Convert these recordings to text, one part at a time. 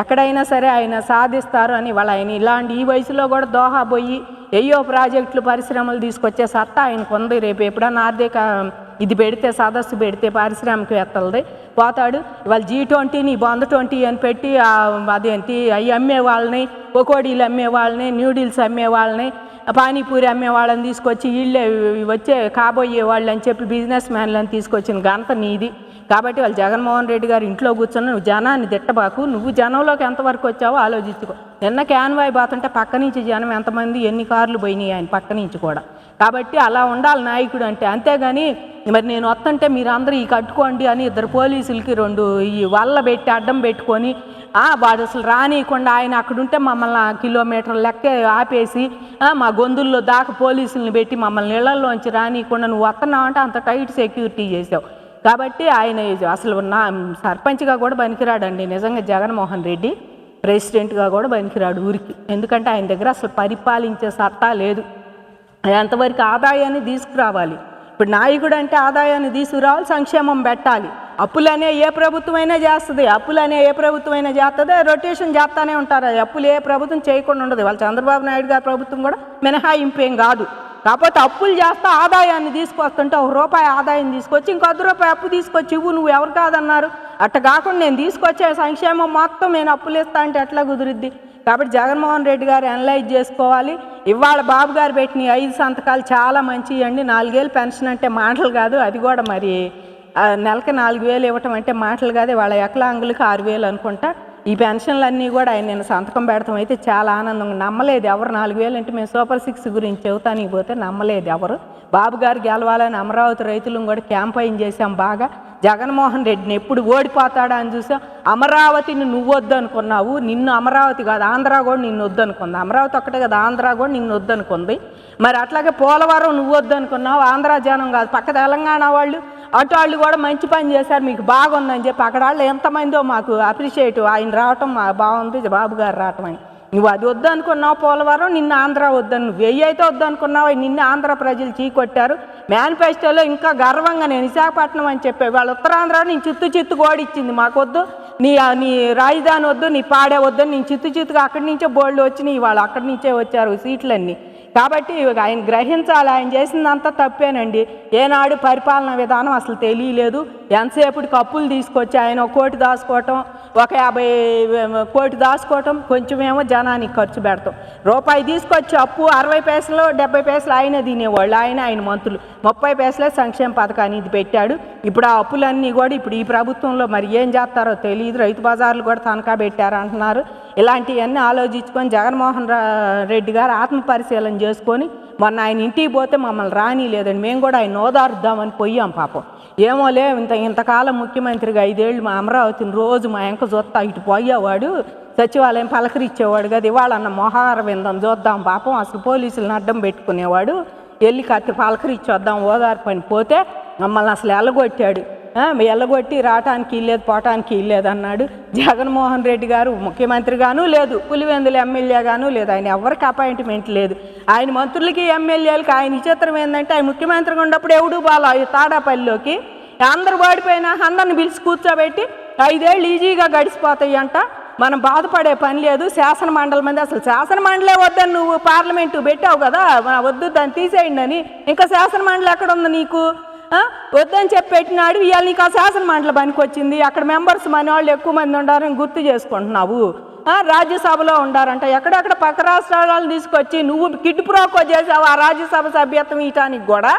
ఎక్కడైనా సరే ఆయన సాధిస్తారు అని వాళ్ళ ఆయన ఇలాంటి ఈ వయసులో కూడా దోహా పోయి ఎయ్యో ప్రాజెక్టులు పరిశ్రమలు తీసుకొచ్చే సత్తా ఆయనకు ఉంది రేపు ఎప్పుడన్నా ఆర్థిక ఇది పెడితే సదస్సు పెడితే పారిశ్రామికవేత్తలది పోతాడు. వాళ్ళు జీ ట్వంటీని బొంద ట్వంటీ అని పెట్టి అదేంటి అవి అమ్మే వాళ్ళని పకోడీలు అమ్మే వాళ్ళని న్యూడిల్స్ అమ్మే వాళ్ళని పానీపూరి అమ్మే వాళ్ళని తీసుకొచ్చి వీళ్ళే వచ్చే కాబోయే వాళ్ళు అని చెప్పి బిజినెస్ మ్యాన్లను తీసుకొచ్చిన ఘనత నీది. కాబట్టి వాళ్ళు జగన్మోహన్ రెడ్డి గారు ఇంట్లో కూర్చొని నువ్వు జనాన్ని తిట్టబాకు నువ్వు జనంలోకి ఎంతవరకు వచ్చావో ఆలోచించుకో. నిన్న క్యాన్వాయ్ పోతుంటే పక్క నుంచి జనం ఎంతమంది ఎన్ని కార్లు పోయినాయి ఆయన పక్క నుంచి కూడా. కాబట్టి అలా ఉండాలి నాయకుడు అంటే. అంతేగాని మరి నేను వస్తుంటే మీరు అందరూ ఈ కట్టుకోండి అని ఇద్దరు పోలీసులకి రెండు ఈ వల్ల పెట్టి అడ్డం పెట్టుకొని వాడు అసలు రానియకుండా ఆయన అక్కడ ఉంటే మమ్మల్ని ఆ కిలోమీటర్ లెక్క ఆపేసి మా గొంతుల్లో దాకా పోలీసుల్ని పెట్టి మమ్మల్ని నీళ్ళల్లోంచి రానియకుండా నువ్వు వస్తున్నావు అంటే అంత టైట్ సెక్యూరిటీ చేసావు. కాబట్టి ఆయన అసలు నా సర్పంచ్గా కూడా పనికిరాడండి. నిజంగా జగన్మోహన్ రెడ్డి ప్రెసిడెంట్గా కూడా పనికిరాడు ఊరికి. ఎందుకంటే ఆయన దగ్గర అసలు పరిపాలించే సత్తా లేదు. ఎంతవరకు ఆదాయాన్ని తీసుకురావాలి. ఇప్పుడు నాయకుడు అంటే ఆదాయాన్ని తీసుకురావాలి సంక్షేమం పెట్టాలి. అప్పులనే ఏ ప్రభుత్వమైనా చేస్తుంది. అప్పులనే ఏ ప్రభుత్వమైనా చేస్తుంది రొటేషన్ చేస్తానే ఉంటారు? అది అప్పులు ఏ ప్రభుత్వం చేయకుండా ఉండదు. వాళ్ళ చంద్రబాబు నాయుడు గారి ప్రభుత్వం కూడా మినహాయింపు ఏం కాదు. కాకపోతే అప్పులు చేస్తా ఆదాయాన్ని తీసుకొస్తుంటే ఒక రూపాయి ఆదాయం తీసుకొచ్చి ఇంకో రూపాయి అప్పు తీసుకొచ్చి ఇవ్వు నువ్వు ఎవరు కాదన్నారు? అట్ట కాకుండా నేను తీసుకొచ్చే సంక్షేమం మొత్తం నేను అప్పులు ఇస్తా అంటే ఎట్లా కుదురుద్ది? కాబట్టి జగన్మోహన్ రెడ్డి గారు అనలైజ్ చేసుకోవాలి. ఇవాళ బాబు గారు పెట్టిన ఐదు సంతకాలు చాలా మంచివి అండి నాలుగేళ్ళు పెన్షన్ అంటే మాటలు కాదు. అది కూడా మరి నెలకి నాలుగు వేలు ఇవ్వటం అంటే మాటలు కాదు వాళ్ళ ఎకలాంగులకు ఆరు వేలు అనుకుంటా. ఈ పెన్షన్లన్నీ కూడా ఆయన నేను సంతకం పెడతాం అయితే చాలా ఆనందంగా నమ్మలేదు ఎవరు నాలుగు వేలు అంటే మేము సూపర్ సిక్స్ గురించి చెబుతానికి పోతే నమ్మలేదు ఎవరు. బాబు గారు గెలవాలని అమరావతి రైతులను కూడా క్యాంపైన్ చేశాం బాగా. జగన్మోహన్ రెడ్డిని ఎప్పుడు ఓడిపోతాడా అని చూసాం. అమరావతిని నువ్వు వద్దనుకున్నావు నిన్ను అమరావతి కాదు ఆంధ్ర కూడా నిన్ను వద్దనుకుంది అమరావతి ఒక్కటే కదా ఆంధ్ర కూడా నిన్ను వద్దనుకుంది మరి అట్లాగే పోలవరం నువ్వు వద్దనుకున్నావు ఆంధ్ర జనం కాదు. పక్క తెలంగాణ వాళ్ళు అటు వాళ్ళు కూడా మంచి పని చేశారు మీకు బాగుందని చెప్పి అక్కడ వాళ్ళు ఎంతమందో మాకు అప్రిషియేట్ ఆయన రావటం మా బాగుంది బాబు గారు రావటం అని. నువ్వు అది వద్దనుకున్నావు పోలవరం నిన్న ఆంధ్ర వద్దని. నువ్వు వెయ్యి అయితే వద్దనుకున్నావు నిన్న ఆంధ్ర ప్రజలు చీకొట్టారు. మేనిఫెస్టోలో ఇంకా గర్వంగా నేను విశాఖపట్నం అని చెప్పే వాళ్ళు ఉత్తరాంధ్ర నేను చిత్తు చిత్తు ఓడిచ్చింది మాకొద్దు. నీ నీ రాజధాని వద్దు నీ పాడే వద్దు నేను చిత్తు చిత్తుగా అక్కడి నుంచే బోల్డ్ వచ్చినాయి వాళ్ళు అక్కడి నుంచే వచ్చారు సీట్లన్నీ. కాబట్టి ఆయన గ్రహించాలి ఆయన చేసిందంతా తప్పేనండి. ఏనాడు పరిపాలన విధానం అసలు తెలియలేదు. ఎంతసేపటికి అప్పులు తీసుకొచ్చి ఆయన ఒక కోటి దాచుకోవటం ఒక యాభై కోటి దాచుకోవటం కొంచెమేమో జనానికి ఖర్చు పెడతాం. రూపాయి తీసుకొచ్చి అప్పు అరవై పైసలు డెబ్బై పైసలు ఆయన తినేవాళ్ళు. ఆయన ఆయన మంత్రులు. ముప్పై పైసలే సంక్షేమ పథకాన్ని ఇది పెట్టాడు. ఇప్పుడు ఆ అప్పులన్నీ కూడా ఇప్పుడు ఈ ప్రభుత్వంలో మరి ఏం చేస్తారో తెలియదు. రైతు బజార్లు కూడా తనఖా పెట్టారు అంటున్నారు. ఇలాంటివన్నీ ఆలోచించుకొని జగన్మోహన్ రెడ్డి గారు ఆత్మ పరిశీలన చేసుకొని మొన్న ఆయన ఇంటికి పోతే మమ్మల్ని రాని లేదండి మేము కూడా ఆయన ఓదారుద్దామని పోయాం పాపం. ఏమోలే ఇంత ఇంతకాలం ముఖ్యమంత్రిగా ఐదేళ్ళు మా అమరావతిని రోజు మా ఎంక చూస్తా ఇటు పోయేవాడు సచివాలయం పలకరిచ్చేవాడు కదా ఇవాళన్న మొహార విందాం చూద్దాం పాపం అసలు పోలీసులను అడ్డం పెట్టుకునేవాడు వెళ్ళి కత్తి పలకరించి వద్దాం ఓదారిపని పోతే మమ్మల్ని అసలు ఎల్లగొట్టాడు ఎల్లగొట్టి రావటానికి ఇల్లేదు పోవటానికి ఇల్లేదు అన్నాడు. జగన్మోహన్ రెడ్డి గారు ముఖ్యమంత్రిగాను లేదు పులివెందుల ఎమ్మెల్యేగాను లేదు. ఆయన ఎవరికి అపాయింట్మెంట్ లేదు. ఆయన మంత్రులకి ఎమ్మెల్యేలకి ఆయన విచిత్రం ఏంటంటే ఆయన ముఖ్యమంత్రిగా ఉన్నప్పుడు ఎవడు బాలా? తాడాపల్లిలోకి. అందరు వాడిపోయినా అందరిని పిలిచి కూర్చోబెట్టి ఐదేళ్ళు ఈజీగా గడిచిపోతాయి అంట మనం బాధపడే పని లేదు శాసన మండలి మంది అసలు శాసన మండలే వద్దని నువ్వు పార్లమెంటు పెట్టావు కదా వద్దు దాన్ని తీసేయండి అని. ఇంకా శాసన మండలి ఎక్కడ ఉంది నీకు? వద్దని చెప్పి పెట్టినాడు. ఇవాళ నీకు ఆ శాసన మండలి పనికి వచ్చింది అక్కడ మెంబర్స్ మన వాళ్ళు ఎక్కువ మంది ఉండారని గుర్తు చేసుకుంటున్నావు. రాజ్యసభలో ఉండారంట. ఎక్కడెక్కడ పక్క రాష్ట్రాలను తీసుకొచ్చి నువ్వు కిడ్ ప్రోకో చేసావు ఆ రాజ్యసభ సభ్యత్వం ఇయటానికి కూడా?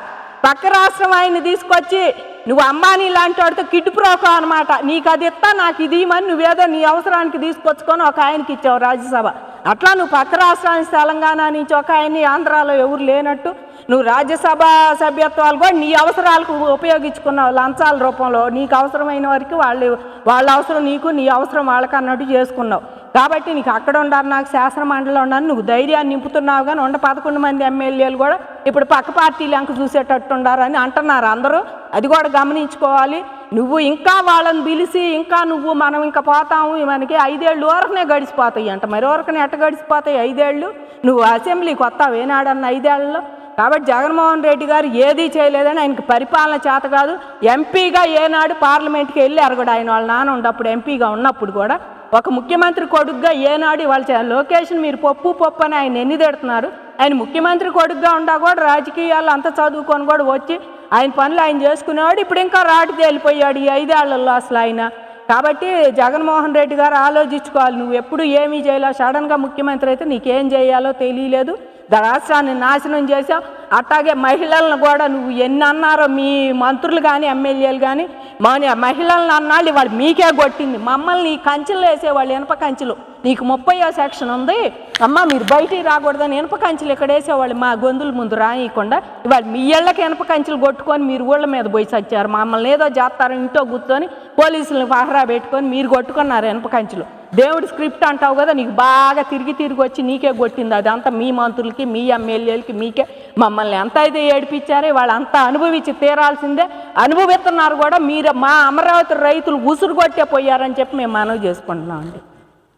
పక్క రాష్ట్రం ఆయన్ని తీసుకొచ్చి నువ్వు అంబానీ లాంటి వాడితో కిడ్ ప్రోకో అనమాట నీకు అది ఇస్తా నాకు ఇది ఇమ్మని నువ్వేదో నీ అవసరానికి తీసుకొచ్చుకొని ఒక ఆయనకి ఇచ్చావు రాజ్యసభ. అట్లా నువ్వు పక్క రాష్ట్రానికి తెలంగాణ నుంచి ఒక ఆయన్ని ఆంధ్రాలో ఎవరు లేనట్టు నువ్వు రాజ్యసభ సభ్యత్వాలు కూడా నీ అవసరాలకు ఉపయోగించుకున్నావు లంచాల రూపంలో. నీకు అవసరమైన వరకు వాళ్ళు వాళ్ళ అవసరం నీకు నీ అవసరం వాళ్ళకి అన్నట్టు చేసుకున్నావు. కాబట్టి నీకు అక్కడ ఉండాలి నాకు శాసన మండలిలో ఉన్నాను నువ్వు ధైర్యాన్ని నింపుతున్నావు కానీ ఉండ పదకొండు మంది ఎమ్మెల్యేలు కూడా ఇప్పుడు పక్క పార్టీలు అంక చూసేటట్టు ఉండారని అంటున్నారు అందరూ. అది కూడా గమనించుకోవాలి. నువ్వు ఇంకా వాళ్ళని పిలిచి ఇంకా నువ్వు మనం ఇంకా పోతాము మనకి ఐదేళ్ళు వరకునే గడిచిపోతాయి అంట మరి వరకునే ఎట్ట గడిచిపోతాయి? ఐదేళ్ళు? నువ్వు అసెంబ్లీకి వస్తావు ఏనాడన్న ఐదేళ్ళలో? కాబట్టి జగన్మోహన్ రెడ్డి గారు ఏదీ చేయలేదని ఆయనకి పరిపాలన చేత కాదు ఎంపీగా ఏనాడు పార్లమెంట్కి వెళ్ళారు కూడా ఆయన వాళ్ళ నాన్న ఉన్నప్పుడు ఎంపీగా ఉన్నప్పుడు కూడా. ఒక ముఖ్యమంత్రి కొడుకుగా ఏనాడు వాళ్ళ లొకేషన్ మీరు పప్పు పప్పు అని ఆయన ఎన్ని తిడుతున్నారు? ఆయన ముఖ్యమంత్రి కొడుకుగా ఉండా కూడా రాజకీయాలు అంత చదువుకొని కూడా వచ్చి ఆయన పనులు ఆయన చేసుకునేవాడు ఇప్పుడు ఇంకా రాటు తేలిపోయాడు ఈ ఐదేళ్ళలో అసలు ఆయన. కాబట్టి జగన్మోహన్ రెడ్డి గారు ఆలోచించుకోవాలి నువ్వు ఎప్పుడు ఏమీ చేయలేవు. సడన్గా ముఖ్యమంత్రి అయితే నీకేం చేయాలో తెలియలేదు. రాష్ట్రాన్ని నాశనం చేసావు అట్లాగే మహిళలను కూడా నువ్వు ఎన్ని అన్నారో మీ మంత్రులు కానీ ఎమ్మెల్యేలు కానీ మన మహిళలను అన్నాళ్ళు వాళ్ళు మీకే కొట్టింది. మమ్మల్ని ఈ కంచెలు వేసేవాళ్ళు ఇనప కంచెలు. నీకు ముప్పయో సెక్షన్ ఉంది. అమ్మ మీరు బయటికి రాకూడదని ఇనప కంచెలు ఇక్కడ వేసేవాళ్ళు మా గొంతుల ముందు రాయకుండా ఇవాళ మీ ఇళ్ళకి ఇనప కంచెలు కొట్టుకొని మీరు ఊళ్ళ మీద పోయి చచ్చారు. మమ్మల్ని ఏదో చేస్తారు ఇంట్లో కూర్చొని పోలీసులను పహరా పెట్టుకొని మీరు కొట్టుకున్నారు ఇనప కంచెలు. దేవుడి స్క్రిప్ట్ అంటావు కదా నీకు బాగా తిరిగి తిరిగి వచ్చి నీకే కొట్టింది. అదంతా మీ మంత్రులకి మీ ఎమ్మెల్యేలకి మీకే. మమ్మల్ని ఎంత అయితే ఏడిపించారో వాళ్ళంతా అనుభవించి తీరాల్సిందే. అనుభవిస్తున్నారు కూడా మీరు మా అమరావతి రైతులు ఉసురు కొట్టే పోయారని చెప్పి మేము మనవి చేసుకుంటున్నాం అండి